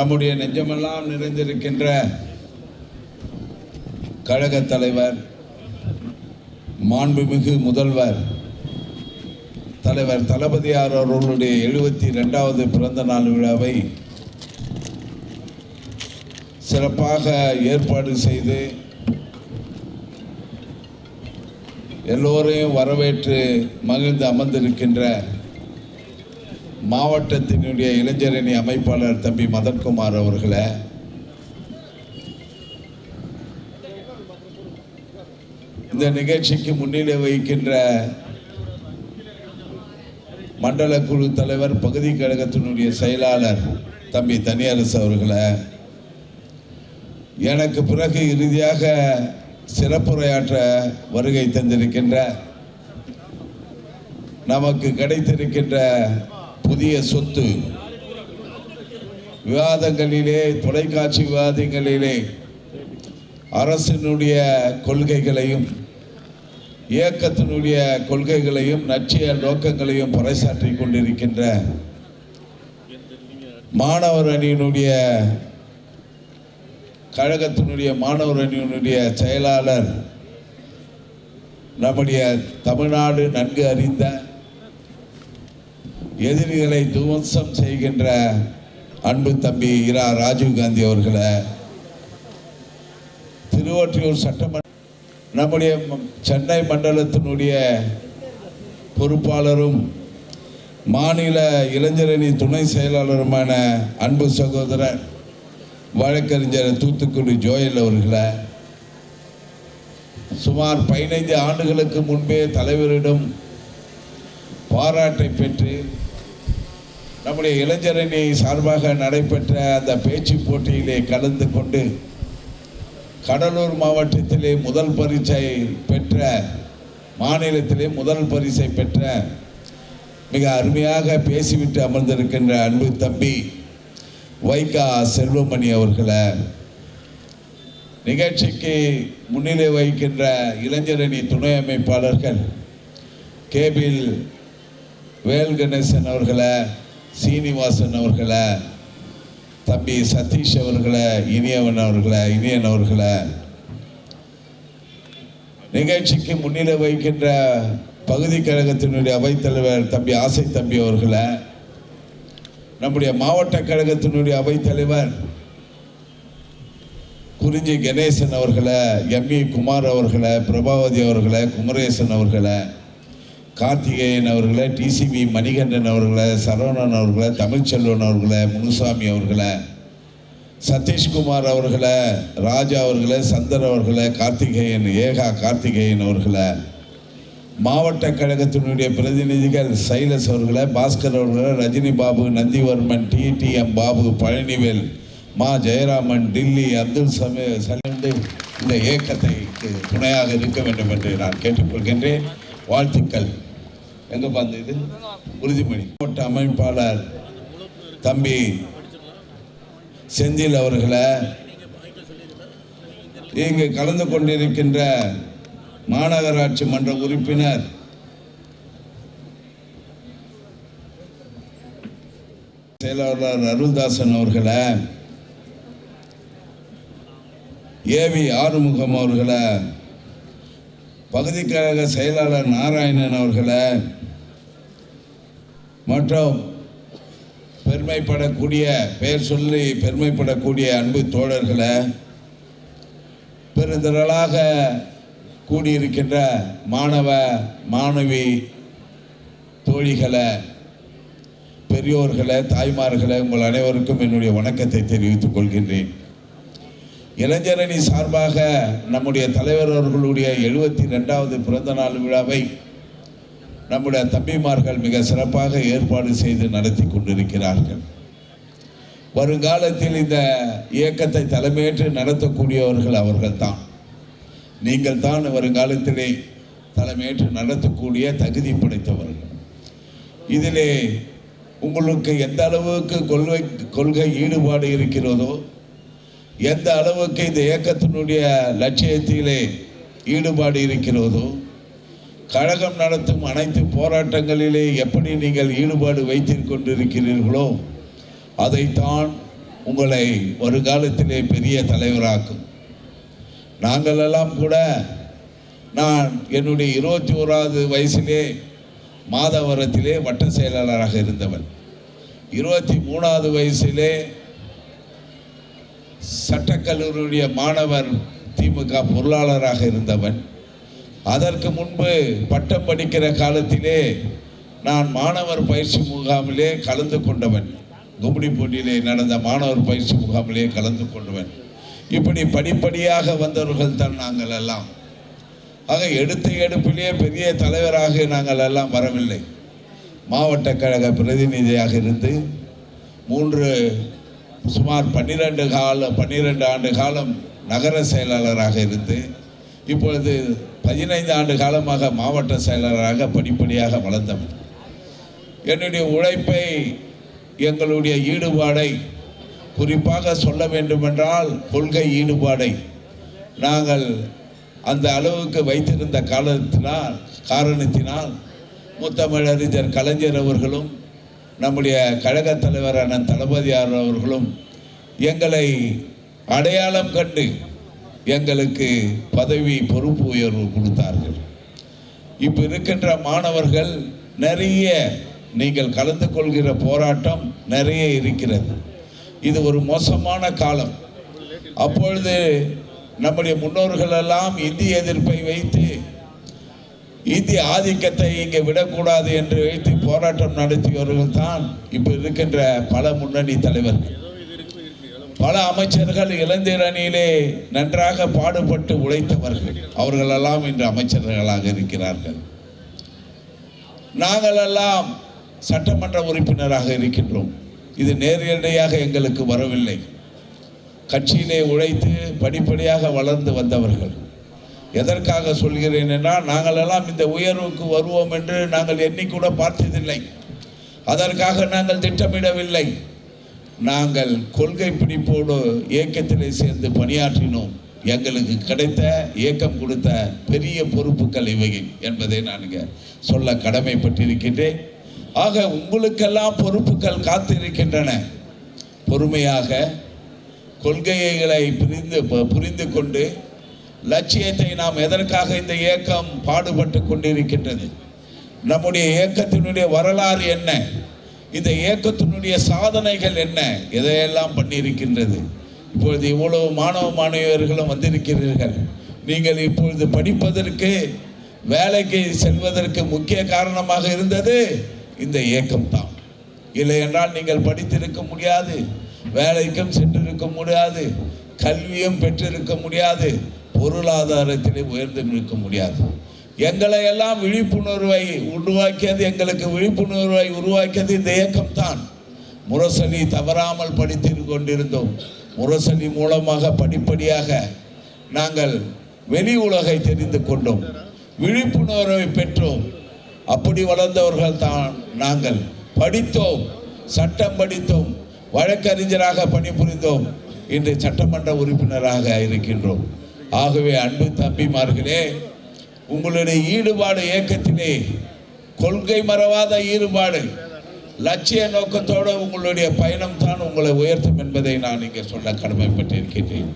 நம்முடைய நெஞ்சமெல்லாம் நிறைந்திருக்கின்ற கழக தலைவர் மாண்புமிகு முதல்வர் தலைவர் தளபதியார் அவர்களுடைய எழுபத்தி ரெண்டாவது பிறந்த நாள் விழாவை சிறப்பாக ஏற்பாடு செய்து எல்லோரையும் வரவேற்று மகிழ்ந்து அமர்ந்திருக்கின்ற மாவட்டத்தினுடைய இளைஞரணி அமைப்பாளர் தம்பி மதன்குமார் அவர்களை. இந்த நிகழ்ச்சிக்கு முன்னிலை வகிக்கின்ற மண்டல குழு தலைவர் பகுதி கழகத்தினுடைய செயலாளர் தம்பி தனியரசு அவர்களை. எனக்கு பிறகு இறுதியாக சிறப்புரையாற்ற வருகை தந்திருக்கின்ற நமக்கு கிடைத்திருக்கின்ற புதிய சொத்து. விவாதங்களிலே தொலைக்காட்சி விவாதங்களிலே அரசினுடைய கொள்கைகளையும் இயக்கத்தினுடைய கொள்கைகளையும் நட்சிய நோக்கங்களையும் பறைசாற்றி கொண்டிருக்கின்ற மாணவர் அணியினுடைய கழகத்தினுடைய மாணவர் அணியினுடைய செயலாளர் நம்முடைய தமிழ்நாடு நன்கு அறிந்த எதிரிகளை துவம்சம் செய்கின்ற அன்பு தம்பி இரா ராஜீவ்காந்தி அவர்களை திருவொற்றியூர் சட்டமன்ற நம்முடைய சென்னை மண்டலத்தினுடைய பொறுப்பாளரும் மாநில இளைஞரணி துணை செயலாளருமான அன்பு சகோதரர் வழக்கறிஞர் தூத்துக்குடி ஜோயல் அவர்களை சுமார் பதினைந்து ஆண்டுகளுக்கு முன்பே தலைவரிடம் பாராட்டை பெற்று நம்முடைய இளைஞரணி சார்பாக நடைபெற்ற அந்த பேச்சு போட்டியிலே கலந்து கொண்டு கடலூர் மாவட்டத்திலே முதல் பரிசை பெற்ற மாநிலத்திலே முதல் பரிசை பெற்ற மிக அருமையாக பேசிவிட்டு அமர்ந்திருக்கின்ற அன்பு தம்பி வைகா செல்வமணி அவர்களை நிகழ்ச்சிக்கு முன்னிலை வகிக்கின்ற இளைஞரணி துணை அமைப்பாளர்கள் கேபில் வேல்கணேசன் அவர்களை சீனிவாசன் அவர்களை தம்பி சதீஷ் அவர்களை இனியவன் அவர்களை இனியன் அவர்களை நிகழ்ச்சிக்கு முன்னிலை வகிக்கின்ற பகுதி கழகத்தினுடைய அவைத்தலைவர் தம்பி ஆசை தம்பி அவர்களை நம்முடைய மாவட்ட கழகத்தினுடைய அவைத்தலைவர் குறிஞ்சி கணேசன் அவர்களை எம்இ குமார் அவர்களை பிரபாவதி அவர்களை குமரேசன் அவர்களை கார்த்திகேயன் அவர்களை டிசிபி மணிகண்டன் அவர்களை சரவணன் அவர்களை தமிழ்ச்செல்வன் அவர்களை முனுசாமி அவர்களை சதீஷ்குமார் அவர்களை ராஜா அவர்களை சந்தர் அவர்களை கார்த்திகேயன் ஏகா கார்த்திகேயன் அவர்களை மாவட்ட கழகத்தினுடைய பிரதிநிதிகள் சைலஸ் அவர்களை பாஸ்கர் அவர்களை ரஜினி பாபு நந்திவர்மன் டிடிஎம் பாபு பழனிவேல் மா ஜெயராமன் டில்லி அப்துல் சமி சலிந்து இந்த இயக்கத்தை துணையாக இருக்க வேண்டும் என்று நான் கேட்டுக்கொள்கின்றேன். வாழ்த்துக்கள். எங்க பார்த்து இது? உறுதிமொழி. மாவட்ட அமைப்பாளர் தம்பி செந்தில் அவர்களை இங்கு கலந்து கொண்டிருக்கின்ற மாநகராட்சி மன்ற உறுப்பினர் செயலாளர் அருள்தாசன் அவர்களை ஏவி ஆறுமுகம் அவர்களை பகுதி கழக செயலாளர் நாராயணன் அவர்களை மற்றும் பெருமைப்படக்கூடிய பெயர் சொல்லி பெருமைப்படக்கூடிய அன்பு தோழர்களை பெருந்திரளாக கூடியிருக்கின்ற மாணவ மாணவி தோழிகளை பெரியோர்களை தாய்மார்களை உங்கள் அனைவருக்கும் என்னுடைய வணக்கத்தை தெரிவித்துக் கொள்கின்றேன். இளைஞரணி சார்பாக நம்முடைய தலைவர் அவர்களுடைய எழுபத்தி ரெண்டாவது பிறந்த நாள் விழாவை நம்முடைய தம்பிமார்கள் மிக சிறப்பாக ஏற்பாடு செய்து நடத்தி கொண்டிருக்கிறார்கள். வருங்காலத்தில் இந்த இயக்கத்தை தலைமையேற்று நடத்தக்கூடியவர்கள் அவர்கள் தான் நீங்கள் தான் வருங்காலத்திலே தலைமையேற்று நடத்தக்கூடிய தகுதி படைத்தவர்கள். இதிலே உங்களுக்கு எந்த அளவுக்கு கொள்கை கொள்கை ஈடுபாடு இருக்கிறதோ எந்த அளவுக்கு இந்த இயக்கத்தினுடைய லட்சியத்திலே ஈடுபாடு இருக்கிறதோ கழகம் நடத்தும் அனைத்து போராட்டங்களிலே எப்படி நீங்கள் ஈடுபாடு வைத்துக் கொண்டிருக்கிறீர்களோ அதைத்தான் உங்களை ஒரு காலத்திலே பெரிய தலைவராக்கும். நாங்கள் எல்லாம் கூட நான் என்னுடைய இருபத்தி ஓராவது வயசிலே மாதவரத்திலே வட்ட செயலாளராக இருந்தவன். இருபத்தி மூணாவது வயசிலே சட்டக்கல்லூரியுடைய மாணவர் திமுக பொருளாளராக இருந்தவன். அதற்கு முன்பு பட்டம் படிக்கிற காலத்திலே நான் மாணவர் பயிற்சி முகாமிலே கலந்து கொண்டவன். கும்மிடிப்பூண்டியிலே நடந்த மாணவர் பயிற்சி முகாமிலே கலந்து கொண்டவன். இப்படி படிப்படியாக வந்தவர்கள் தான் நாங்கள் எல்லாம். ஆக எடுத்த எடுப்பிலே பெரிய தலைவராக நாங்கள் எல்லாம் வரவில்லை. மாவட்ட கழக பிரதிநிதியாக இருந்து மூன்று சுமார் பன்னிரெண்டு காலம் பன்னிரெண்டு ஆண்டு காலம் நகர செயலாளராக இருந்து இப்பொழுது பதினைந்து ஆண்டு காலமாக மாவட்ட செயலாளராக படிப்படியாக வளர்ந்தவன். என்னுடைய உழைப்பை எங்களுடைய ஈடுபாடை குறிப்பாக சொல்ல வேண்டுமென்றால் கொள்கை ஈடுபாடை. நாங்கள் அந்த அளவுக்கு வைத்திருந்த காலத்தினால் காரணத்தினால் முத்தமிழறிஞர் கலைஞர் அவர்களும் நம்முடைய கழகத் தலைவர் அண்ணன் தளபதியார் அவர்களும் எங்களை அடையாளம் கண்டு எங்களுக்கு பதவி பொறுப்பு உயர்வு கொடுத்தார்கள். இப்போ இருக்கின்ற மாணவர்கள் நிறைய நீங்கள் கலந்து கொள்கிற போராட்டம் நிறைய இருக்கிறது. இது ஒரு மோசமான காலம். அப்பொழுது நம்முடைய முன்னோர்கள் எல்லாம் இந்திய எதிர்ப்பை வைத்து இந்திய ஆதிக்கத்தை இங்கே விடக்கூடாது என்று வைத்து போராட்டம் நடத்தியவர்கள் தான் இப்போ இருக்கின்ற பல முன்னணி தலைவர்கள். பல அமைச்சர்கள் இளைஞர் அணியிலே நன்றாக பாடுபட்டு உழைத்தவர்கள். அவர்களெல்லாம் இன்று அமைச்சர்களாக இருக்கிறார்கள். நாங்கள் எல்லாம் சட்டமன்ற உறுப்பினராக இருக்கின்றோம். இது நேரடியாக எங்களுக்கு வரவில்லை. கட்சியிலே உழைத்து படிப்படியாக வளர்ந்து வந்தவர்கள். எதற்காக சொல்கிறேன் என்றால் நாங்களெல்லாம் இந்த உயர்வுக்கு வருவோம் என்று நாங்கள் எண்ணிக்கூட பார்த்ததில்லை. அதற்காக நாங்கள் திட்டமிடவில்லை. நாங்கள் கொள்கை பிடிப்போடு இயக்கத்திலே சேர்ந்து பணியாற்றினோம். எங்களுக்கு கிடைத்த இயக்கம் கொடுத்த பெரிய பொறுப்புகள் இவை என்பதை நான் இங்கே சொல்ல கடமைப்பட்டிருக்கின்றேன். ஆக உங்களுக்கெல்லாம் பொறுப்புகள் காத்திருக்கின்றன. பொறுமையாக கொள்கைகளை புரிந்து புரிந்து கொண்டு லட்சியத்தை நாம் எதற்காக இந்த இயக்கம் பாடுபட்டு கொண்டிருக்கின்றது? நம்முடைய இயக்கத்தினுடைய வரலாறு என்ன? இந்த இயக்கத்தினுடைய சாதனைகள் என்ன? எதையெல்லாம் பண்ணியிருக்கின்றது? இப்பொழுது இவ்வளவு மாணவ மாணவியர்களும் வந்திருக்கிறீர்கள். நீங்கள் இப்பொழுது படிப்பதற்கு வேலைக்கு செல்வதற்கு முக்கிய காரணமாக இருந்தது இந்த இயக்கம்தான் இல்லை என்றால் நீங்கள் படித்திருக்க முடியாது வேலைக்கும் சென்றிருக்க முடியாது கல்வியும் பெற்றிருக்க முடியாது பொருளாதாரத்திலே உயர்ந்து நிற்க முடியாது. எங்களை எல்லாம் விழிப்புணர்வை உருவாக்கியது எங்களுக்கு விழிப்புணர்வை உருவாக்கியது இந்த இயக்கம்தான். முரசொலி தவறாமல் படித்து கொண்டிருந்தோம். முரசொலி மூலமாக படிப்படியாக நாங்கள் வெளி உலகை தெரிந்து கொண்டோம். விழிப்புணர்வை பெற்றோம். அப்படி வளர்ந்தவர்கள் தான் நாங்கள். படித்தோம். சட்டம் படித்தோம். வழக்கறிஞராக பணிபுரிந்தோம். இன்று சட்டமன்ற உறுப்பினராக இருக்கின்றோம். ஆகவே அன்பு தம்பிமார்களே உங்களுடைய ஈடுபாடு இயக்கத்திலே கொள்கை மறவாத ஈடுபாடு லட்சிய நோக்கத்தோடு உங்களுடைய பயணம் தான் உங்களை உயர்த்தும் என்பதை நான் இங்கே சொல்ல கடமைப்பட்டிருக்கின்றேன்.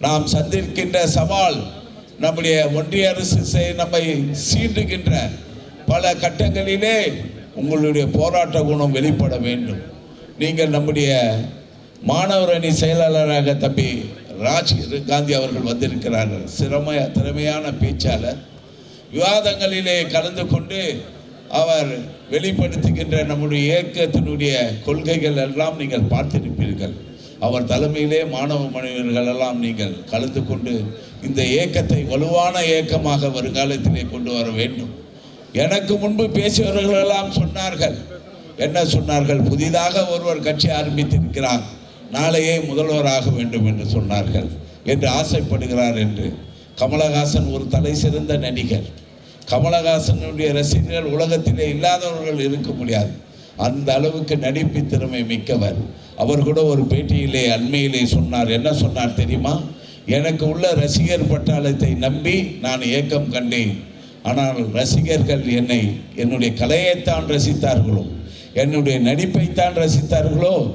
நாம் சந்திக்கின்ற சவால் நம்முடைய ஒன்றிய அரசு செய்- நம்மை சீண்டுகின்ற பல கட்டங்களிலே உங்களுடைய போராட்ட குணம் வெளிப்பட வேண்டும். நீங்கள் நம்முடைய மாணவர் அணி செயலாளராக தம்பி ராஜ் காந்தி அவர்கள் வந்திருக்கிறார்கள். சிறமைய திறமையான பேச்சாளர். விவாதங்களிலே கலந்து கொண்டு அவர் வெளிப்படுத்துகின்ற நம்முடைய இயக்கத்தினுடைய கொள்கைகள் எல்லாம் நீங்கள் பார்த்திருப்பீர்கள். அவர் தலைமையிலே மாணவ மாணவியர்கள் எல்லாம் நீங்கள் கலந்து கொண்டு இந்த இயக்கத்தை வலுவான இயக்கமாக வருங்காலத்திலே கொண்டு வர வேண்டும். எனக்கு முன்பு பேசியவர்கள் எல்லாம் சொன்னார்கள். என்ன சொன்னார்கள்? புதிதாக ஒருவர் கட்சி ஆரம்பித்திருக்கிறார். நாளையே முதல்வராக வேண்டும் என்று சொன்னார்கள். என்று ஆசைப்படுகிறார் என்று கமலஹாசன் ஒரு தலை சிறந்த நடிகர். கமலஹாசனுடைய ரசிகர்கள் உலகத்திலே இல்லாதவர்கள் இருக்க முடியாது. அந்த அளவுக்கு நடிப்பு திறமை மிக்கவர். அவர் கூட ஒரு பேட்டியிலே அண்மையிலே சொன்னார். என்ன சொன்னார் தெரியுமா? எனக்கு உள்ள ரசிகர் பட்டாளத்தை நம்பி நான் இயக்கம் கண்டேன். ஆனால் ரசிகர்கள் என்னை என்னுடைய கலையைத்தான் ரசித்தார்களோ என்னுடைய நடிப்பைத்தான் ரசித்தார்களோ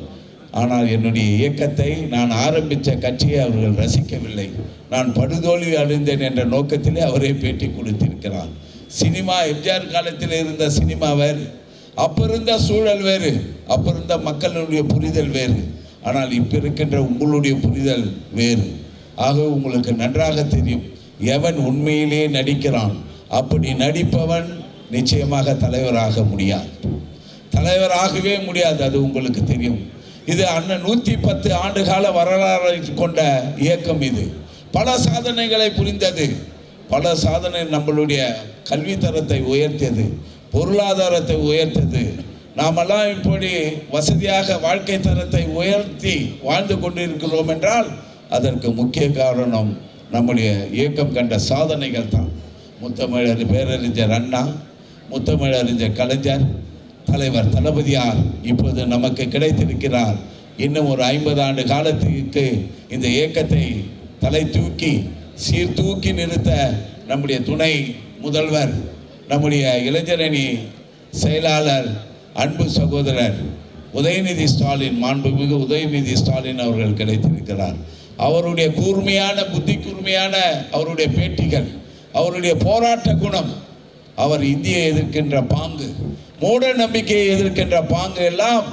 ஆனால் என்னுடைய இயக்கத்தை நான் ஆரம்பித்த கட்சியை அவர்கள் ரசிக்கவில்லை. நான் படுதோல்வி அடைந்தேன் என்ற நோக்கத்திலே அவரே பேட்டி கொடுத்திருக்கிறார். சினிமா எம்ஜிஆர் காலத்தில் இருந்த சினிமா வேறு. அப்போ இருந்த சூழல் வேறு. அப்போ இருந்த மக்களுடைய புரிதல் வேறு. ஆனால் இப்போ இருக்கின்ற உங்களுடைய புரிதல் வேறு. ஆக உங்களுக்கு நன்றாக தெரியும். எவன் உண்மையிலே நடிக்கிறான்? அப்படி நடிப்பவன் நிச்சயமாக தலைவராக முடியாது. தலைவராகவே முடியாது அது உங்களுக்கு தெரியும். இது அண்ணன் நூற்றி பத்து ஆண்டு கால வரலாறு கொண்ட இயக்கம் இது. பல சாதனைகளை புரிந்தது. பல சாதனை நம்மளுடைய கல்வித்தரத்தை உயர்த்தியது. பொருளாதாரத்தை உயர்த்தது நாமெல்லாம் இப்படி வசதியாக வாழ்க்கை தரத்தை உயர்த்தி வாழ்ந்து கொண்டிருக்கிறோம் என்றால் அதற்கு முக்கிய காரணம் நம்முடைய இயக்கம் கண்ட சாதனைகள் தான். முத்தமிழர் பேரறிஞர் அண்ணா முத்தமிழறிஞர் கலைஞர் தலைவர் தளபதியார் இப்போது நமக்கு கிடைத்திருக்கிறார். இன்னும் ஒரு ஐம்பது ஆண்டு காலத்துக்கு இந்த இயக்கத்தை தலை தூக்கி சீர்தூக்கி நிறுத்த நம்முடைய துணை முதல்வர் நம்முடைய இளைஞரணி செயலாளர் அன்பு சகோதரர் உதயநிதி ஸ்டாலின் மாண்புமிகு உதயநிதி ஸ்டாலின் அவர்கள் கிடைத்திருக்கிறார். அவருடைய கூர்மையான புத்தி கூர்மையான அவருடைய பேட்டிகள் அவருடைய போராட்ட குணம் அவர் இந்தியை எதிர்க்கின்ற பாங்கு மூட நம்பிக்கையை எதிர்க்கின்ற பாங்கு எல்லாம்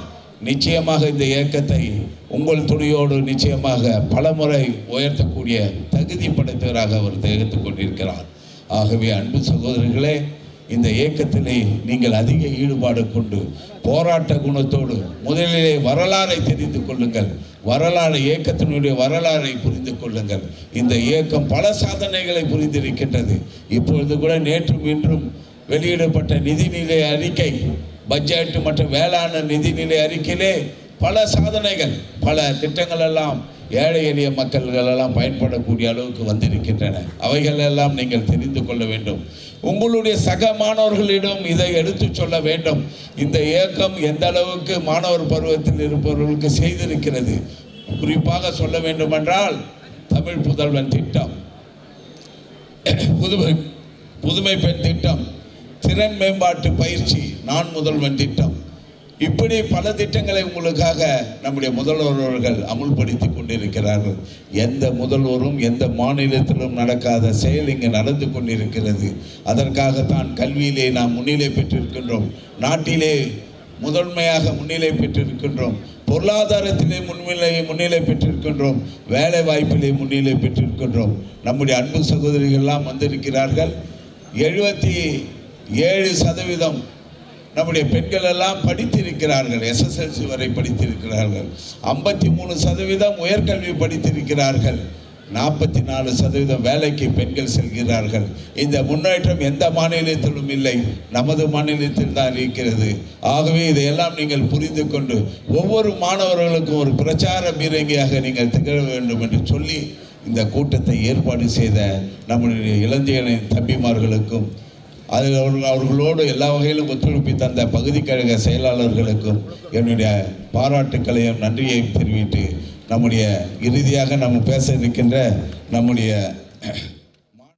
நிச்சயமாக இந்த இயக்கத்தை உங்கள் துணியோடு நிச்சயமாக பலமுறை உயர்த்தக்கூடிய தகுதி படைத்தவராக அவர் திகழ்ந்து கொண்டிருக்கிறார். ஆகவே அன்பு சகோதரர்களே இந்த இயக்கத்திலே நீங்கள் அதிக ஈடுபாடு கொண்டு போராட்ட குணத்தோடு முதலிலே வரலாறை தெரிந்து கொள்ளுங்கள். வரலாறு இயக்கத்தினுடைய வரலாறை புரிந்து கொள்ளுங்கள். இந்த இயக்கம் பல சாதனைகளை புரிந்திருக்கின்றது. இப்பொழுது கூட நேற்றும் இன்றும் வெளியிடப்பட்ட நிதிநிலை அறிக்கை பட்ஜெட் மற்றும் வேளாண் நிதிநிலை அறிக்கையிலே பல சாதனைகள் பல திட்டங்கள் எல்லாம் ஏழை எளிய மக்கள்களெல்லாம் பயன்படக்கூடிய அளவுக்கு வந்திருக்கின்றன. அவைகளெல்லாம் நீங்கள் தெரிந்து கொள்ள வேண்டும். உங்களுடைய சக மாணவர்களிடம் இதை எடுத்துச் சொல்ல வேண்டும். இந்த இயக்கம் எந்த அளவுக்கு மாணவர் பருவத்தில் இருப்பவர்களுக்கு செய்திருக்கிறது? குறிப்பாக சொல்ல வேண்டுமென்றால் தமிழ் புதல்வன் திட்டம். புதுமை புதுமை பெண் திட்டம். திறன் மேம்பாட்டு பயிற்சி நான் முதல்வன் திட்டம். இப்படி பல திட்டங்களை உங்களுக்காக நம்முடைய முதல்வர்கள் அமுல்படுத்தி கொண்டிருக்கிறார்கள். எந்த முதல்வரும் எந்த மாநிலத்திலும் நடக்காத செயல் இங்கு நடந்து கொண்டிருக்கிறது. அதற்காகத்தான் கல்வியிலே நாம் முன்னிலை பெற்றிருக்கின்றோம். நாட்டிலே முதன்மையாக முன்னிலை பெற்றிருக்கின்றோம். பொருளாதாரத்திலே முன்னிலை முன்னிலை பெற்றிருக்கின்றோம். வேலை வாய்ப்பிலே முன்னிலை பெற்றிருக்கின்றோம். நம்முடைய அன்பு சகோதரிகள்லாம் வந்திருக்கிறார்கள். எழுபத்தி ஏழு சதவீதம் நம்முடைய பெண்கள் எல்லாம் படித்திருக்கிறார்கள் எஸ்எஸ்எல்சி வரை படித்திருக்கிறார்கள். ஐம்பத்தி மூணு சதவீதம் உயர்கல்வி படித்திருக்கிறார்கள். நாற்பத்தி நாலு சதவீதம் வேலைக்கு பெண்கள் செல்கிறார்கள். இந்த முன்னேற்றம் எந்த மாநிலத்திலும் இல்லை. நமது மாநிலத்தில் தான் இருக்கிறது. ஆகவே இதையெல்லாம் நீங்கள் புரிந்து கொண்டு ஒவ்வொரு மாணவர்களுக்கும் ஒரு பிரச்சார பீரங்கியாக நீங்கள் திகழ வேண்டும் என்று சொல்லி இந்த கூட்டத்தை ஏற்பாடு செய்த நம்முடைய இளைஞர்களின் தம்பிமார்களுக்கும் அதில் அவர்கள் அவர்களோடு எல்லா வகையிலும் ஒத்துழைப்பு தந்த பகுதி கழக செயலாளர்களுக்கும் என்னுடைய பாராட்டுக்களையும் நன்றியையும் தெரிவித்து நம்முடைய இறுதியாக நம்ம பேச இருக்கின்ற நம்முடைய